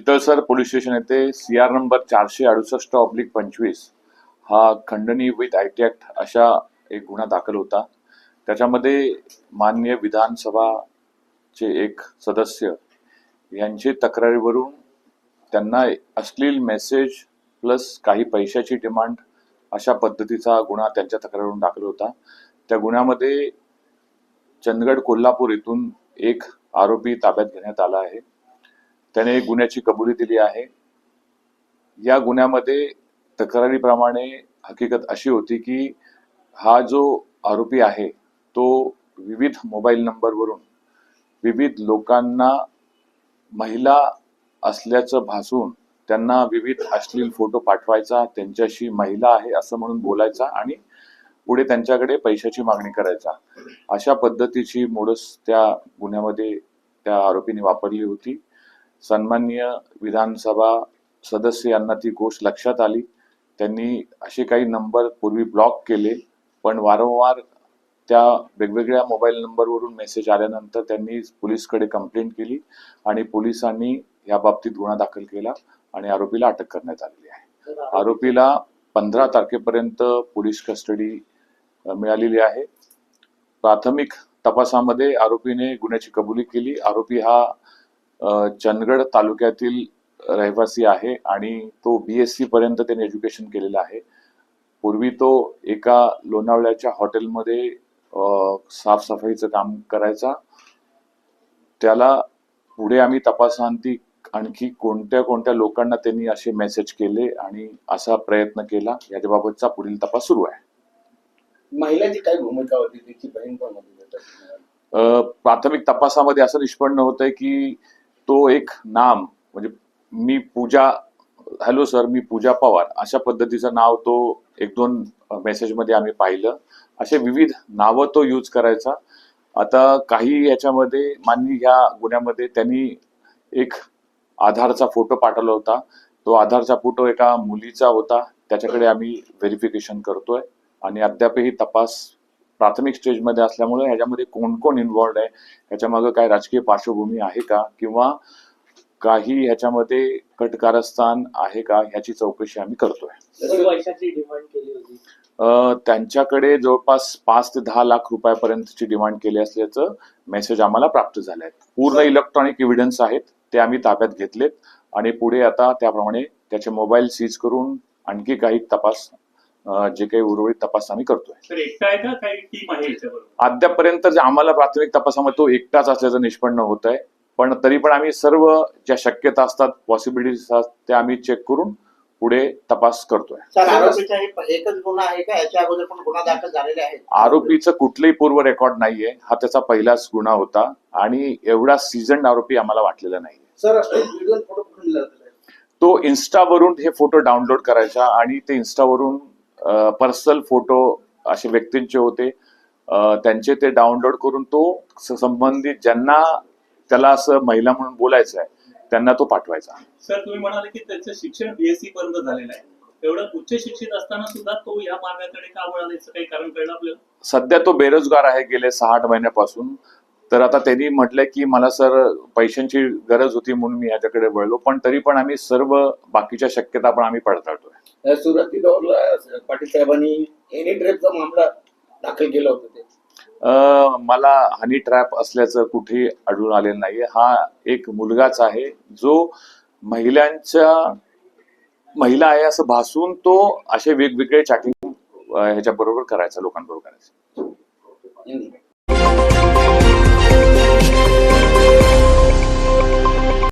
चितळसर police station येथे C R number चारशे अडुसष्ट ऑब्लिक पंचवीस हा खंडणी विथ आय टी ॲक्ट अशा एक गुन्हा दाखल होता. त्याच्यामध्ये माननीय विधानसभाचे एक सदस्य यांची तक्रारीवरून त्यांना अश्लील मेसेज प्लस काही पैशाची डिमांड अशा पद्धतीचा गुन्हा त्यांच्या तक्रारीवरून दाखल होता. त्या गुन्ह्यामध्ये चंदगड कोल्हापूर येथून एक आरोपी ताब्यात घेण्यात आला आहे. त्याने गुन्ह्याची कबुली दिली आहे. या गुन्ह्यामध्ये तक्रारीप्रमाणे हकीकत अशी होती की हा जो आरोपी आहे तो विविध मोबाईल नंबरवरून विविध लोकांना महिला असल्याचं भासून त्यांना विविध अश्लील फोटो पाठवायचा त्यांच्याशी महिला आहे असं म्हणून बोलायचा आणि पुढे त्यांच्याकडे पैशाची मागणी करायचा. अशा पद्धतीची मोडस त्या गुन्ह्यामध्ये त्या आरोपीने वापरली होती. सन्मान्य विधानसभा सदस्य यांना ती गोष्ट लक्षात आली. त्यांनी असे काही नंबर पूर्वी ब्लॉक केले पण वारंवार त्या वेगवेगळ्या मोबाईल नंबरवरून मेसेज आल्यानंतर त्यांनी पोलीसकडे कंप्लेंट केली आणि पोलिसांनी या बाबतीत गुन्हा दाखल केला आणि आरोपीला अटक करण्यात आलेली आहे. आरोपीला पंधरा तारखेपर्यंत पोलीस कस्टडी मिळालेली आहे. प्राथमिक तपासामध्ये आरोपीने गुन्ह्याची कबुली केली. आरोपी हा चंदगड तालुक्यातील रहिवासी आहे आणि तो बी एस सी पर्यंत त्याने एज्युकेशन केलेलं आहे. पूर्वी तो एका लोणावळ्याच्या हॉटेलमध्ये साफसफाईचं काम करायचा. त्याला पुढे आम्ही तपासांती आणखी कोणत्या कोणत्या लोकांना त्यांनी असे मेसेज केले आणि असा प्रयत्न केला याच्याबाबतचा पुढील तपास सुरू आहे. महिलाची काय भूमिका होती? तिची बहीण पण प्राथमिक तपासामध्ये असं निष्पन्न होत आहे की तो एक नाम म्हणजे मी पूजा हॅलो सर मी पूजा पवार अशा पद्धतीचं नाव तो एक दोन मेसेजमध्ये आम्ही पाहिलं. असे विविध नावं तो यूज करायचा. आता काही याच्यामध्ये मानवी ह्या गुन्ह्यामध्ये त्यांनी एक आधारचा फोटो पाठवला होता. तो आधारचा फोटो एका मुलीचा होता. त्याच्याकडे आम्ही व्हेरिफिकेशन करतोय. आणि अद्यापही तपास प्राथमिक स्टेजमध्ये असल्यामुळे ह्याच्यामध्ये कोण कोण इन्व्हॉल्ड आहे? ह्याच्या मागे काय राजकीय पार्श्वभूमी आहे का? किंवा काही ह्याच्यामध्ये कटकारस्थान आहे का? ह्याची चौकशी आम्ही करतोय. त्यांच्याकडे जवळपास पाच ते दहा लाख रुपयापर्यंतची डिमांड केली असल्याचं मेसेज आम्हाला प्राप्त झाले आहेत पूर्ण इलेक्ट्रॉनिक एव्हिडन्स आहेत ते आम्ही ताब्यात घेतलेत. आणि पुढे आता त्याप्रमाणे त्याचे मोबाईल सीज करून आणखी काही तपास जे काही उर्वरित तपास आम्ही करतोय. अद्यापर्यंत जे आम्हाला प्राथमिक तपासामध्ये तो एकटाच असल्याचं निष्पन्न होत आहे. पण तरी पण आम्ही सर्व ज्या शक्यता असतात पॉसिबिलिटीज असतात त्या आम्ही चेक करून पुढे तपास करतोय. आरोपीचा एकच गुन्हा आहे का? याच्या अगोदर पण गुन्हा दाखल झालेले आहेत आरोपीचं कुठलंही पूर्व रेकॉर्ड नाहीये. हा त्याचा पहिलाच गुन्हा होता. आणि एवढा सीझन आरोपी आम्हाला वाटलेला नाहीये? तो इन्स्टावरून हे फोटो डाउनलोड करायचा आणि ते इन्स्टावरून पर्सनल फोटो असे व्यक्तींचे होते. त्यांचे ते डाउनलोड करून तो संबंधित ज्यांना त्याला असं महिला म्हणून बोलायचं आहे त्यांना तो पाठवायचा. सर तुम्ही म्हणाले की त्याचं शिक्षण बीएससी पर्यंत झालेलं आहे. एवढं उच्च शिक्षित असताना सुद्धा तो या मार्गाकडे का वळाला याचं काही कारण कळलं आपल्याला? सध्या तो बेरोजगार आहे गेले सहा आठ महिन्यापासून. तर आता त्यांनी म्हटलंय की मला सर पैशांची गरज होती म्हणून मी ह्याच्याकडे वळलो पण तरी पण आम्ही सर्व बाकीच्या शक्यता पण आम्ही पडताळतोय. सुरुवाती पाटील साहेबांनी एनी ट्रेपचा मामला दाखल केला होता ते. मला हनी ट्रॅप असल्याचं कुठेही आढळून आलेलं नाहीये. हा एक मुलगाच आहे जो महिलांच्या महिला आहे असं भासून तो असे वेगवेगळे चॅटिंग ह्याच्या बरोबर करायचा लोकांबरोबर करायचा.